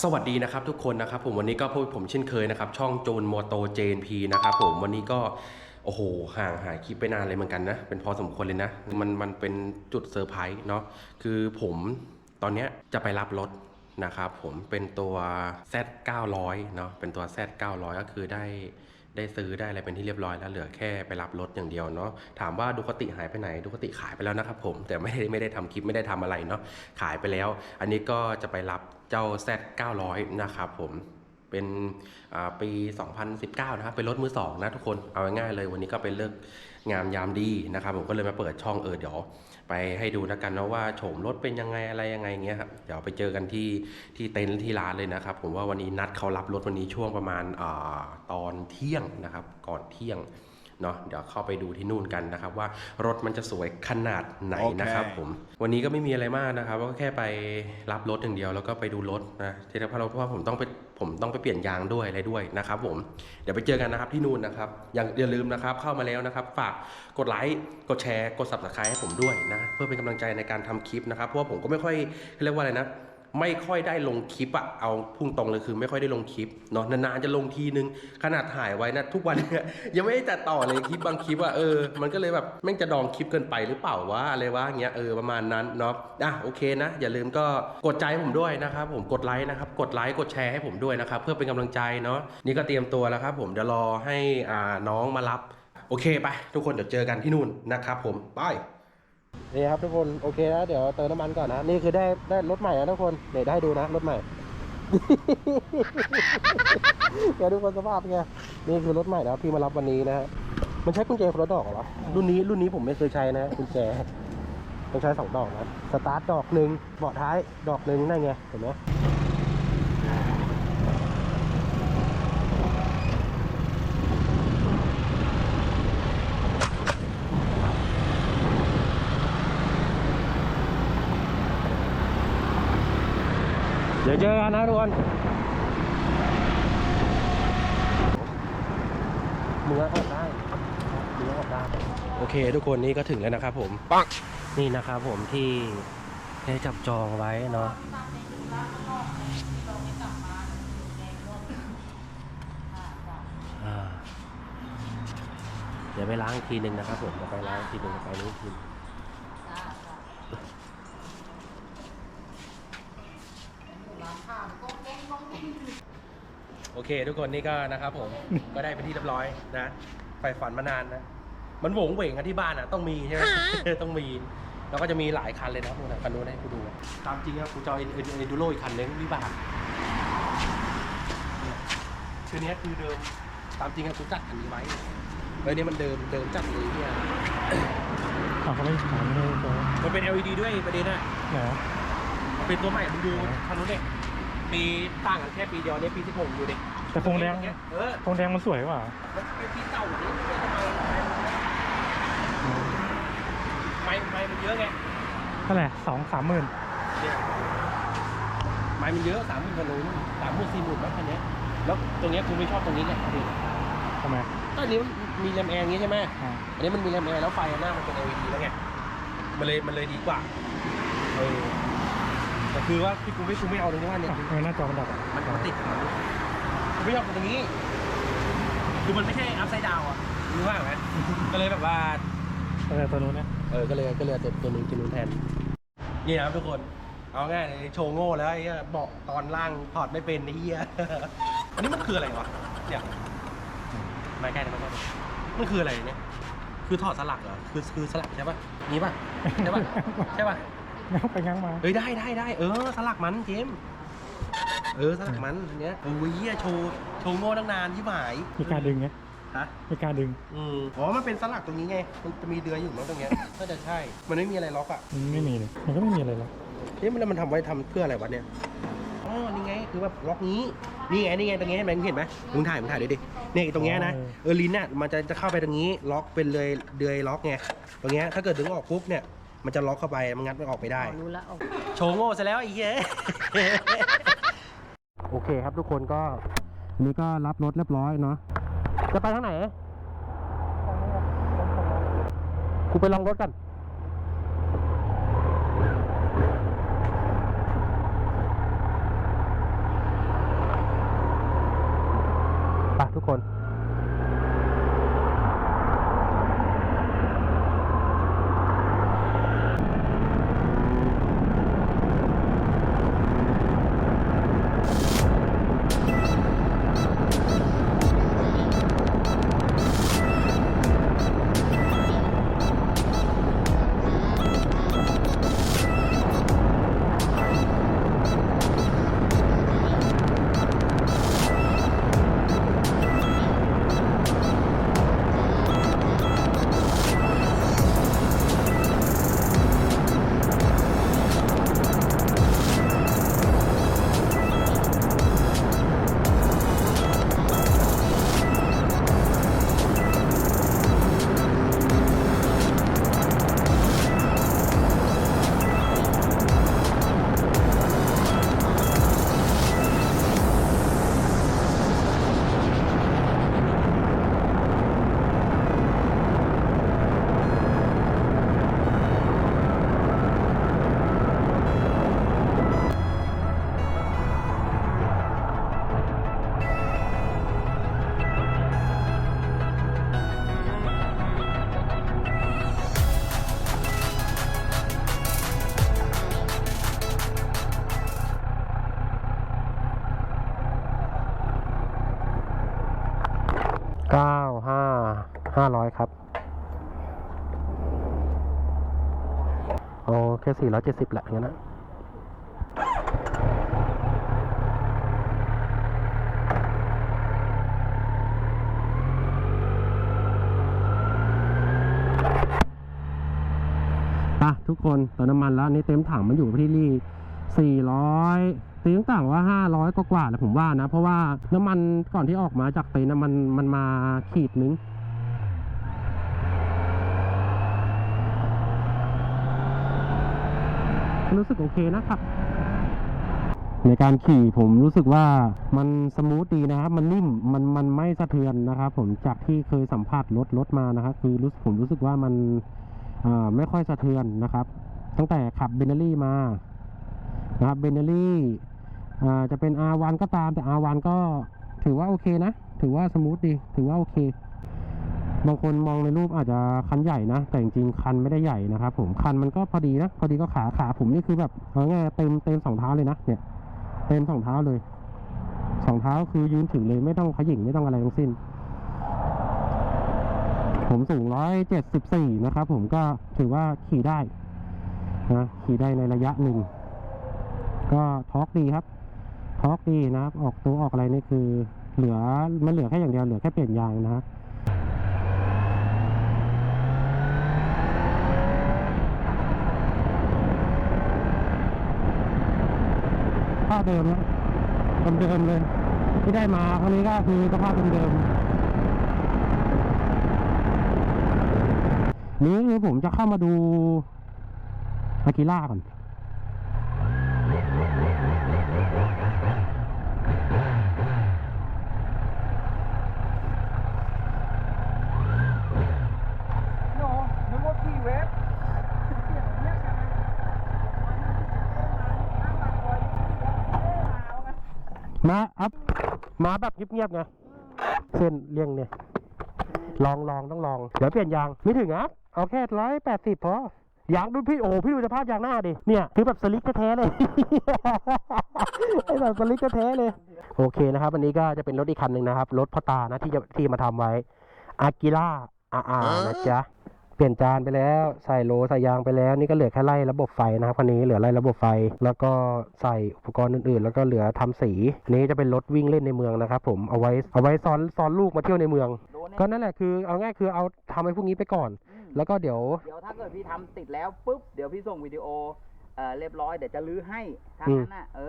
สวัสดีนะครับทุกคนนะครับผมวันนี้ก็พบผมเช่นเคยนะครับ ช่องโจนโมโตเจนพีนะครับผมวันนี้ก็ โอ้โห ห่างหายคลิปไปนานเลยเหมือนกันนะ เป็นพอสมควรเลยนะ มันมันเป็นจุดเซอร์ไพรส์เนาะคือผมตอนเนี้ยจะไปรับรถนะครับผมเป็นตัว Z 900เนาะเป็นตัว Z 900ก็คือได้ได้ซื้อได้อะไรเป็นที่เรียบร้อยแล้วเหลือแค่ไปรับรถอย่างเดียวเนาะถามว่าดูคติหายไปไหนดูคติขายไปแล้วนะครับผมแต่ไม่ได้ไม่ได้ทำคลิปไม่ได้ทำอะไรเนาะขายไปแล้ว อันนี้ก็จะไปรับ เจ้า Z 900นะครับผมเป็นอ่าปี 2019 นะครับ เป็นรถมือสองนะทุกคน เอาง่ายๆเลย วันนี้ก็เป็นเลิกงามยามดีนะครับ ผมก็เลยมาเปิดช่องเออเดี๋ยว ไปให้ดูนะกันนะว่าโฉมรถเป็นยังไงอะไรยังไงเงี้ยครับ เดี๋ยวไปเจอกันที่ที่เต็นท์ที่ร้านเลยนะครับ ผมว่าวันนี้นัดเขารับรถวันนี้ช่วงประมาณอาตอนเที่ยงนะครับ ก่อนเที่ยง เนาะเดี๋ยวเข้าไปดูที่นู่นกันนะครับว่ารถมันจะสวยขนาดไหนนะครับผมวันนี้ก็ไม่มีอะไรมากนะครับก็แค่ไปรับรถอย่างเดียวแล้วก็ไปดูรถนะที่เพราะเราเพราะว่าผมต้องไปผมต้องไปเปลี่ยนยางด้วยอะไรด้วยนะครับผมเดี๋ยวไปเจอกันนะครับที่นู่นนะครับอย่าอย่าลืมนะครับเข้ามาแล้วนะครับ ฝากกดไลค์กดแชร์กด subscribe ให้ผมด้วยนะเพื่อเป็นกำลังใจในการทำคลิปนะครับเพราะว่าผมก็ไม่ค่อยเรียกว่าอะไรนะ ไม่ค่อยได้ลงคลิปอะเอาพุ่งตรงเลยคือไม่ค่อยได้ลงคลิปเนาะนานๆจะลงทีนึง ขนาดถ่ายไว้นะทุกวันเนี่ยยังไม่ได้จัดต่อเลยคลิปบางคลิปอะเออมันก็เลยแบบแม่งจะดองคลิปเกินไปหรือเปล่าวะอะไรวะเงี้ยเออประมาณนั้นเนาะอะโอเคนะ อย่าลืมก็กดใจผมด้วยนะครับผมกดไลค์นะครับกดไลค์กดแชร์ให้ผมด้วยนะครับเพื่อเป็นกำลังใจเนาะนี่ก็เตรียมตัวแล้วครับผมเดี๋ยวรอให้อ่าน้องมารับ โอเคไปทุกคนเดี๋ยวเจอกันที่นู่นนะครับผมบาย นี่ครับทุกคนโอเคนะเดี๋ยวเติมน้ำมันก่อนนะนี่คือได้ได้รถใหม่นะทุกคนเดี๋ยวได้ดูนะรถใหม่เดี๋ยวทุกคนสภาพเป็นไงนี่คือรถใหม่นะพี่มารับวันนี้นะฮะมันใช้กุญแจคนละดอกเหรอรุ่นนี้รุ่นนี้ผมไม่เคยใช้นะกุญแจต้องใช้สองดอกนะสตาร์ทดอกหนึ่งเบาะท้ายดอกหนึ่งนั่นไงเห็นไหม เดี๋ยวเจอกันนะทุกคนมือออกได้มือออกได้ โอเค ทุกคนนี่ก็ถึงแล้วนะครับผมปังนี่นะครับผมที่ได้จับจองไว้เนาะอ่าเดี๋ยวไปล้างอีกทีหนึ่งนะครับผมเดี๋ยวไปล้างอีกทีหนึ่งไปนี้อีกทีหนึ่ง เคทุกคนนี่ก็นะครับผมก็ได้เป็นที่เรียบร้อยนะใฝ่ฝันมานานนะ มันโหวงเหวงกันที่บ้านอะต้องมีใช่ไหมต้องมีแล้วก็จะมีหลายคันเลยนะพวกนั้นคันนู้นให้กูดูอะตามจริงอะกูจะเอาเอ็นเอ็นดูโรอีกคันนึงวิบากคือเนี้ยคือเดิมตามจริงอะกูจัดคันนี้ไว้เออเนี่ยมันเดิมเดิมจัดเลยเนี่ยอ้าวเขาไม่ถามไม่ได้ตัวมันเป็น LED ด้วยประเด็นอะเหรอมันเป็นตัวใหม่มึงดูคันนู้นเนี่ยปีต่างกันแค่ปีเดียวเนี่ยปีที่ผมดูดิ แต่โครงแดงเออโครงแดงมันสวยกว่ามันเป็นปีเก่าอย่างนี้ทำไมไม่ไม่มันเยอะไงเท่าไหร่สองสามหมื่นเนี่ยไม้มันเยอะสามหมื่นกว่าโลนู่นสามหมื่นสี่หมื่นแล้วคันเนี้ยแล้วตรงเนี้ยกูไม่ชอบตรงนี้ไงคือทำไมก็อันนี้มันมีแรมแอร์อย่างงี้ใช่ไหมอ่าอันนี้มันมีแรมแอร์แล้วไฟหน้ามันเป็น LED แล้วไงมันเลยมันเลยดีกว่าเออแต่คือว่าที่กูไม่กูไม่เอาตรงนี้ว่าเนี่ยอะทำไมหน้าจอมันดับอะมันมันติดกับมัน กูไม่ชอบตรงนี้ คือมันไม่ใช่อัพไซด์ดาวอะรู้ว่าไหมก็เลยแบบว่าเออตัวนู้นเนี่ยเออก็เลยก็เลยเอาตัวนู้นตัวนู้นแทนนี่นะครับทุกคนเอาง่ายเลยโชว์โง่แล้วไอ้เหี้ยเบาะตอนล่างถอดไม่เป็นไอ้เหี้ย อันนี้มันคืออะไรวะเนี่ยมาใกล้เลยมาใกล้เลยมันคืออะไรเนี่ยคือถอดสลักเหรอคือคือสลักใช่ปะนี่ปะใช่ปะใช่ปะงั้งไปงั้งมาเฮ้ยได้ได้ได้เออ สลักมันเจมส์ เออสลักมันอันเนี้ยโอ้ยเหี้ยโชว์โชว์โง่ตั้งนานที่หมายมีการดึงไงฮะมีการดึงอืมอ๋อมันเป็นสลักตรงนี้ไงมันจะมีเดือยอยู่มั้งตรงเนี้ยน่าจะใช่มันไม่มีอะไรล็อกอะมันไม่มีเลยมันก็ไม่มีอะไรหรอกเอ๊ะมันแล้วมันทำไว้ทำเพื่ออะไรวะเนี่ยอ๋อนี่ไงคือแบบล็อกนี้นี่ไงนี่ไงตรงนี้เห็นไหมมึงเห็นไหมมึงถ่ายมึงถ่ายดิดิเนี่ยตรงเนี้ยนะเออลิ้นเนี่ยมันจะจะเข้าไปตรงนี้ล็อกเป็นเลยเดือยล็อกไงตรงเนี้ยถ้าเกิดดึงออกปุ๊บเนี่ยมันจะล็อกเข้าไปมันงัดไม่ออกไปได้รู้แล้วเอาโชว์โง่ซะแล้วไอ้เหี้ย โอเคครับทุกคนก็นี่ก็รับรถเรียบร้อยเนาะจะไปทางไหนกูไปลองรถกัน โอ้แค่สี่ร้อยเจ็ดสิบแหละงั้นนะปะทุกคนเติมน้ำมันแล้วนี่เต็มถังมันอยู่ที่รี่สี่ร้อยตีต่างว่าห้าร้อยกว่าๆแหละผมว่านะ เพราะว่าน้ำมันก่อนที่ออกมาจากเต็นท์นะมันมันมาขีดนึง รู้สึกโอเคนะครับ ในการขี่ผมรู้สึกว่ามันสมูทดีนะครับ มันนิ่มมันมันไม่สะเทือนนะครับ ผมจากที่เคยสัมผัสรถรถมานะครับคือรู้ผมรู้สึกว่ามันไม่ค่อยสะเทือนนะครับ ตั้งแต่ขับเบนเนอรี่มานะครับเบนเนอรี่จะเป็น R1 ก็ตามแต่ R1 ก็ถือว่าโอเคนะ ถือว่าสมูทดี ถือว่าโอเค บางคนมองในรูปอาจจะคันใหญ่นะ แต่จริงๆคันไม่ได้ใหญ่นะครับผมคันมันก็พอดีนะ พอดีก็ขาขาผมนี่คือแบบเอาง่ายเต็มเต็มสองเท้าเลยนะเนี่ย เต็มสองเท้าเลยสองเท้าคือยืนถึงเลยไม่ต้องขยิ่งไม่ต้องอะไรทั้งสิ้น ผมสูงร้อยเจ็ดสิบสี่นะครับผมก็ถือว่าขี่ได้นะขี่ได้ในระยะหนึ่ง ก็ทอกดีครับทอกดีนะครับ ออกตัวออกอะไรนี่คือ เหลือมันเหลือแค่อย่างเดียวเหลือแค่เปลี่ยนยางนะฮะ ผ้าเดิมนะเดิมเลย ที่ได้มาครั้งนี้ก็คือสภาพเดิมนี้คือผมจะเข้ามาดูอากิล่าก่อน โนนึกว่าขี่เวฟเสียงเรียกกันนะมา อัพมาแบบเงียบๆไงเส้นเลี่ยงเนี่ย ลองลองต้องลอง เดี๋ยวเปลี่ยนยางไม่ถึงอะเอาแค่ร้อยแปดสิบพอยางดูพี่โอ้พี่ดูสภาพยางหน้าดิเนี่ยคือแบบสลิกแท้ๆเลยไอ้แบบสลิกแท้ๆเลย โอเคนะครับอันนี้ก็จะเป็นรถอีกคันหนึ่งนะครับ รถพ่อตานะที่จะที่มาทำไว้อากิล่าอาอานะจ๊ะเปลี่ยนจานไปแล้วใส่โลใส่ยางไปแล้วนี่ก็เหลือแค่ไล่ระบบไฟนะครับคันนี้เหลือไล่ระบบไฟ แล้วก็ใส่อุปกรณ์อื่นๆ แล้วก็เหลือทำสีอันนี้จะเป็นรถวิ่งเล่นในเมืองนะครับผมเอาไว้เอาไว้ซ้อนซ้อนลูกมาเที่ยวในเมืองโดนก็แน่นั่นแหละคือเอาง่ายคือเอาทำไอ้พวกนี้ไปก่อนอืมแล้วก็เดี๋ยวเดี๋ยวถ้าเกิดพี่ทำติดแล้วปุ๊บเดี๋ยวพี่ส่งวิดีโอเอ่อเรียบร้อยเดี๋ยวจะลื้อให้ทางนั้นน่ะเอ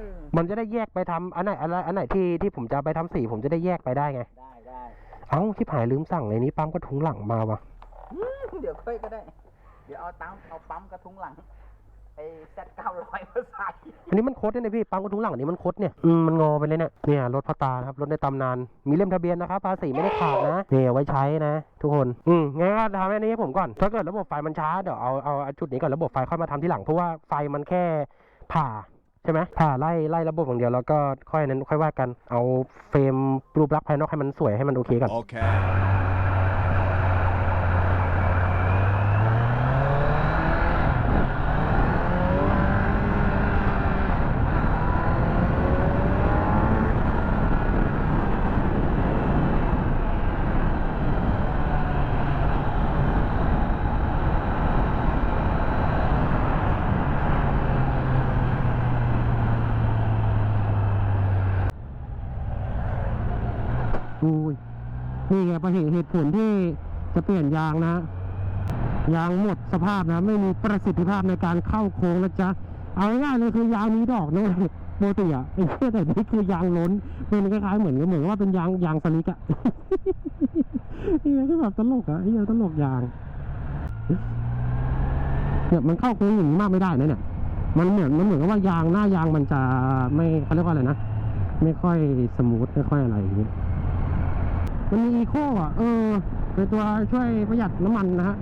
อ มันจะได้แยกไปทำอันไหนอันไหนอันไหนที่ที่ผมจะไปทำสีผมจะได้แยกไปได้ไงได้ได้เอ้าที่ผายลืมสั่งไอ้นี้ปั๊มกระทุงหลังมาวะ เดี๋ยวค่อยก็ได้ เดี๋ยวเอาตั้มเอาปั๊มกระทุ้งหลังไอ้แซดเก้าร้อยมาใส่อันนี้มันคดเนี่ยนะพี่ปั๊มกระทุงหลังอันนี้มันคดเนี่ยอืมมันงอไปเลยเนี่ยเนี่ยรถพ่อตานะครับรถในตำนาน มีเล่มทะเบียนนะครับภาษีไม่ได้ขาดนะนี่เอาไว้ใช้นะ ทุกคนอืมงั้นก็ทำอันนี้ให้ผมก่อนถ้าเกิดระบบไฟมันช้าเดี๋ยวเอาเอาเอาจุดนี้ก่อนระบบไฟค่อยมาทำที่หลังเพราะว่าไฟมันแค่ผ่าใช่ไหมผ่าไล่ไล่ระบบอย่างเดียวแล้วก็ค่อยนั้นค่อยว่ากัน เอาเฟรมรูปลักษณ์ภายนอกให้มันสวยให้มันโอเคก่อน Okay. อุ้ย นี่ไงประเหตุผลที่จะเปลี่ยนยางนะยางหมดสภาพนะ ไม่มีประสิทธิภาพในการเข้าโค้งนะจ๊ะเอาง่ายเลยคือยางมีดอกนะโมติอะไอ้เชี่ยแต่นี่คือยางล้นเป็นคล้ายๆเหมือนเหมือนว่าเป็นยางยางสลิกอะเฮียก็แบบตลกอะเฮียตลกยางเนี่ยมันเข้าโค้งอย่างนี้มากไม่ได้นะเนี่ยมันเหมือนมันเหมือนกับว่ายางหน้ายางมันจะไม่เขาเรียกว่าอะไรนะไม่ค่อยสมูทไม่ค่อยอะไรอย่างเงี้ย มันมีอีโคอะเออเป็นตัวช่วยประหยัดน้ำมันนะฮะ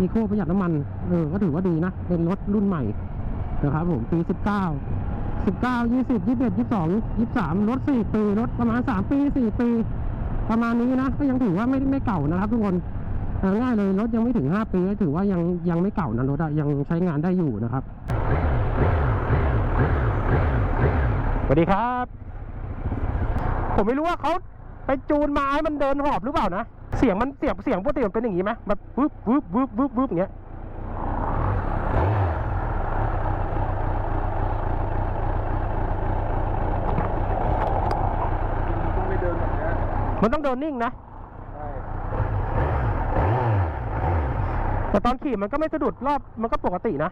อีโคประหยัดน้ำมันเออก็ถือว่าดีนะ เป็นรถรุ่นใหม่นะครับผมปีสิบเก้าสิบเก้ายี่สิบยี่สิบเอ็ดยี่สิบสองยี่สิบสามรถสี่ปีรถประมาณสามปีสี่ปี ประมาณนี้นะก็ยังถือว่าไม่ไม่เก่านะครับทุกคนง่ายเลยรถยังไม่ถึงห้าปีก็ถือว่ายังยังไม่เก่านะรถอะยังใช้งานได้อยู่นะครับสวัสดีครับ ผมไม่รู้ว่าเขา ไปจูนมาให้มันเดินหอบหรือเปล่านะ เสียงมันเสียงเสียงปกติมันเป็นอย่างนี้ไหมแบบวึบวึบวึบวึบวึบอย่างเงี้ยต้องไม่เดินแบบนี้มันต้องเดินนิ่งนะ ใช่แต่ตอนขี่มันก็ไม่สะดุดรอบมันก็ปกตินะ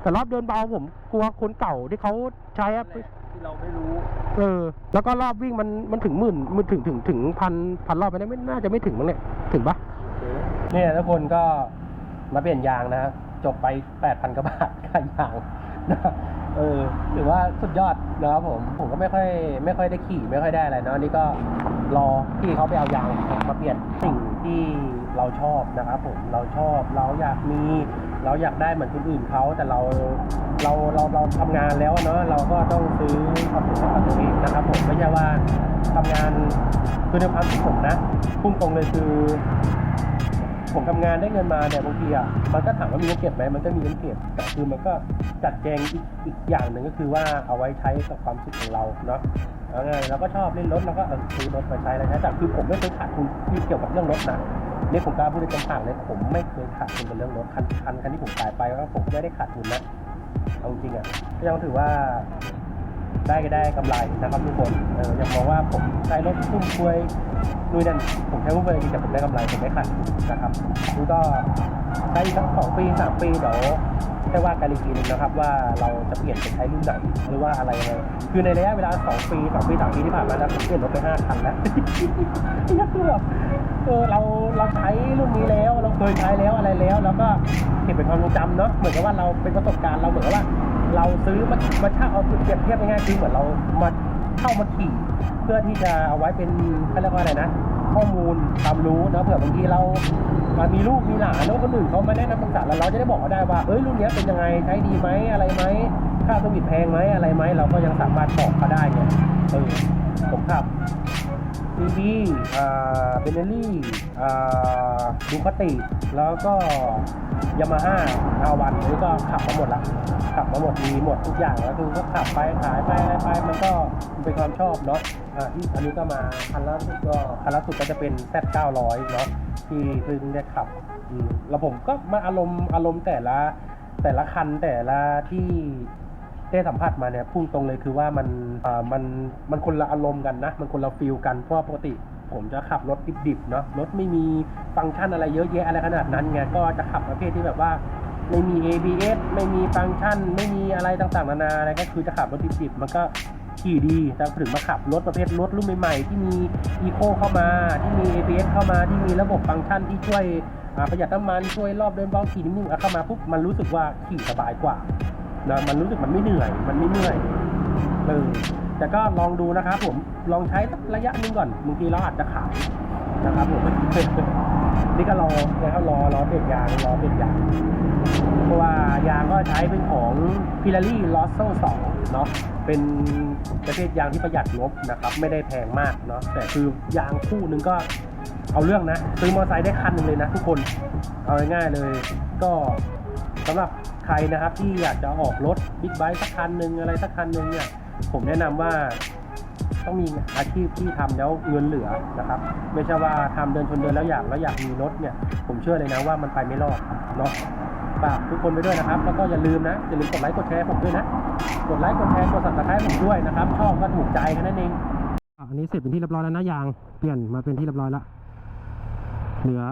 แต่รอบเดินเบาผมกลัวคนเก่าที่เขาใช้อะ ที่เราไม่รู้ เออ แล้วก็รอบวิ่งมันมันถึงหมื่นมันถึงถึงถึงพันพันรอบไปได้ไม่น่าจะไม่ถึงมั้งเนี่ยถึงปะเนี่ยทุกคนก็มาเปลี่ยนยางนะฮะจบไปแปดพันกว่าบาทค่ายางนะเออถือว่าสุดยอดนะครับผม ผมก็ไม่ค่อยไม่ค่อยได้ขี่ไม่ค่อยได้อะไรเนาะอันนี่ก็รอพี่เขาไปเอายางมาเปลี่ยนสิ่งที่เราชอบนะครับผมเราชอบเราอยากมี เราอยากได้เหมือนคนอื่นเขาแต่เราเราเราเราทำงานแล้วเนาะเราก็ต้องซื้อความสุขให้กับตัวเองนะครับผมไม่ใช่ว่าทำงานคือในความคิดผมนะพุ่งตรงเลยคือ ผมทำงานได้เงินมาเนี่ยบางทีอะมันก็ถามว่ามีเงินเก็บไหมมันก็มีเงินเก็บแต่คือมันก็จัดแจงอีกอีกอย่างหนึ่งก็คือว่าเอาไว้ใช้กับความสุขของเราเนาะแล้วไงเราก็ชอบเล่นรถเราก็เออซื้อรถมาใช้แล้วใช้แต่คือผมไม่เคยขาดทุนที่เกี่ยวกับเรื่องรถนะ นี่ผมกล้าพูดในเต็มปากเลยผมไม่เคยขาดทุนเป็นเรื่องรถคันคันคันที่ผมขายไปก็ผมก็ไม่ได้ขาดทุนนะเอาจริงอะก็ยังถือว่าได้ก็ได้กำไรนะครับทุกคนเออยังมองว่าผมใช้รถฟุ่มเฟือยนู่นนั่นผมใช้ฟุ่มเฟือยแต่ผมได้กำไรผมไม่ขาดนะครับนี่ก็ใช้อีกสักสองปีสามปีเดี๋ยวให้ว่ากันอีกทีนึงนะครับว่าเราจะเปลี่ยนไปใช้รุ่นไหนหรือว่าอะไรยังไงคือในระยะเวลาสองปีสองปีสามปีที่ผ่านมานะผมเปลี่ยนรถไปห้าคันแล้วนี่คือแบบ เออเราเราใช้รุ่นนี้แล้ว เราเคยใช้แล้วอะไรแล้วแล้วก็เก็บเป็นความทรงจำเนาะเหมือนกับว่าเราเป็นประสบการณ์เราเหมือนกับว่า เราซื้อมามาเช่าเอาเปรียบเทียบง่ายๆคือเหมือนเรามาเช่ามาขี่เพื่อที่จะเอาไว้เป็นเขาเรียกว่าอะไรนะข้อมูลความรู้นะเผื่อบางทีเราอ่ามีลูกมีหลานแล้วคนอื่นเขามาแนะนำปรึกษาแล้วเราจะได้บอกเขาได้ว่าเอ้ยรุ่นนี้เป็นยังไงใช้ดีไหมอะไรไหมค่าสวิตแพงไหมอะไรไหมเราก็ยังสามารถบอกเขาได้เนี่ยเออผมขับ ซีบีอ่าเบเนลี่อ่าดูคาติ แล้วก็ยามาฮ่าอาวันนี่ก็ขับมาหมดละขับมาหมดมีหมดทุกอย่างแล้วคือก็ขับไปขายไปอะไรไปมันก็เป็นความชอบเนาะอ่าที่อันนี้ก็มาคันล่าสุดก็คันล่าสุดก็จะเป็น Z 900 เนาะที่เพิ่งได้ขับอืมแล้วผมก็มาอารมณ์อารมณ์แต่ละแต่ละคันแต่ละที่ ได้สัมผัสมาเนี่ยพุ่งตรงเลยคือว่ามันอ่ามันมันคนละอารมณ์กันนะ มันคนละฟิลกันเพราะปกติ ผมจะขับรถดิบๆเนาะรถไม่มีฟังก์ชันอะไรเยอะแยะอะไรขนาดนั้นไงก็จะขับประเภทที่แบบว่าไม่มี ABS ไม่มีฟังก์ชัน ไม่มีอะไรต่างๆนานาอะไรก็คือจะขับรถดิบๆมันก็ขี่ดีแต่ถึงมาขับรถประเภทรถรุ่นใหม่ๆที่มี Eco เข้ามา ที่มี ABS เข้ามาที่มีระบบฟังก์ชันที่ช่วยประหยัดน้ำมันช่วยรอบเดินเบาขี่นิ่มๆอะเข้ามาปุ๊บมันรู้สึกว่าขี่สบายกว่า นะมันรู้สึกมันไม่เหนื่อย มันไม่เหนื่อยเออแต่ก็ลองดูนะครับผมลองใช้สักระยะนึงก่อนบางทีเราอาจจะขายนะครับผมนี่ก็รอนะครับรอรอเปลี่ยนยางรอเปลี่ยนยางเพราะว่ายางก็ใช้เป็นของ p i r a r i l o s s o 2เนาะเป็นประเภทยางที่ประหยัดงบนะครับ ไม่ได้แพงมากเนาะแต่คือยางคู่นึงก็เอาเรื่องนะซื้อมอเตอร์ไซค์ได้คันนึงเลยนะทุกคนเอาง่ายๆเลย ก็สำหรับ ใครนะครับที่อยากจะออกรถบิ๊กไบค์สักคันหนึ่งอะไรสักคันหนึ่งเนี่ยผมแนะนำว่าต้องมีอาชีพที่ทำแล้วเงินเหลือนะครับ ไม่ใช่ว่าทำเดินชนเดินแล้วอยากแล้วอยากมีรถเนี่ย ผมเชื่อเลยนะว่ามันไปไม่รอดเนาะฝากทุกคนไปด้วยนะครับ แล้วก็อย่าลืมนะอย่าลืมกดไลค์กดแชร์ผมด้วยนะกดไลค์กดแชร์กด subscribe ผมด้วยนะครับชอบก็ถูกใจแค่นั้นเองอันนี้เสร็จเป็นที่เรียบร้อยแล้วนะยางเปลี่ยนมาเป็นที่เรียบร้อยแล้วเหลือ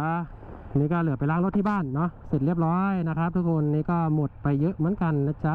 นี่ก็เหลือไปล้างรถที่บ้านเนาะเสร็จเรียบร้อยนะครับ ทุกคนนี่ก็หมดไปเยอะเหมือนกันนะจ๊ะ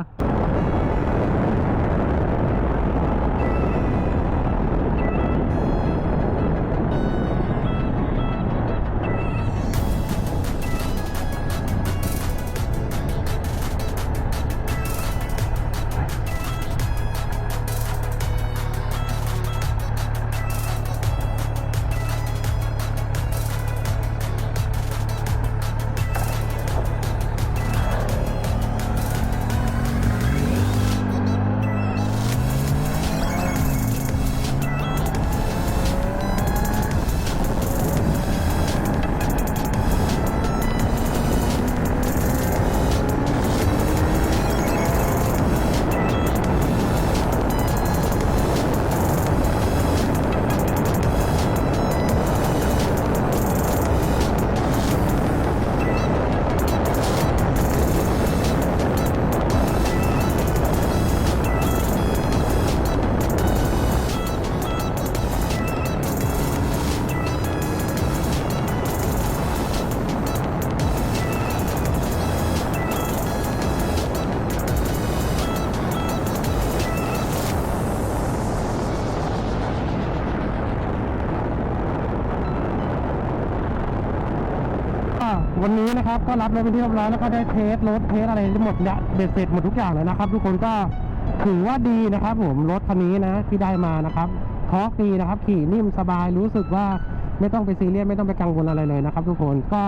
วันนี้นะครับก็รับรถเป็นที่เรียบร้อยแล้วก็ได้เทสรถเทสอะไรทั้งหมดเนี่ยเบ็ดเสร็จหมดทุกอย่างเลยนะครับ ทุกคนก็ถือว่าดีนะครับ ผมรถคันนี้นะที่ได้มานะครับทอร์กดีนะครับ ขี่นิ่มสบายรู้สึกว่าไม่ต้องไปซีเรียสไม่ต้องไปกังวลอะไรเลยนะครับ ทุกคนก็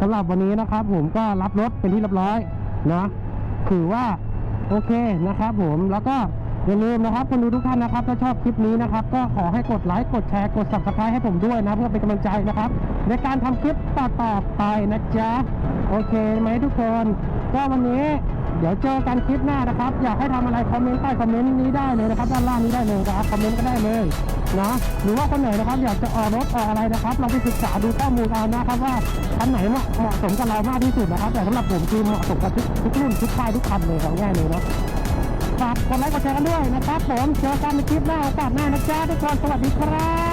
สำหรับวันนี้นะครับ ผมก็รับรถเป็นที่เรียบร้อยนะถือว่าโอเคนะครับ ผมแล้วก็ อย่าลืมนะครับคนดูทุกท่านนะครับถ้าชอบคลิปนี้นะครับ ก็ขอให้กดไลค์กดแชร์กด subscribe ให้ผมด้วยนะเพื่อเป็นกำลังใจนะครับ ในการทำคลิปต่อๆไปนะจ๊ะโอเคไหมทุกคน ก็วันนี้เดี๋ยวเจอกันคลิปหน้านะครับ อยากให้ทำอะไรคอมเมนต์ใต้คอมเมนต์นี้ได้เลยนะครับด้านล่างนี้ได้เลยนะครับคอมเมนต์ก็ได้เลยนะหรือว่าคนไหนนะครับอยากจะออกรถออกอะไรนะครับลองไปศึกษาดูข้อมูลเอานะครับว่าคันไหนเหมาะเหมาะสมกับเรามากที่สุดนะครับ แต่สำหรับผมคือเหมาะสมกับทุกทุกรุ่นทุกค่ายทุกคันเลยของแง่เลยเนาะ ฝากกดไลค์กดแชร์กันด้วยนะครับผมเจอกันในคลิปหน้าโอกาสหน้านะจ๊ะทุกคนสวัสดีครับ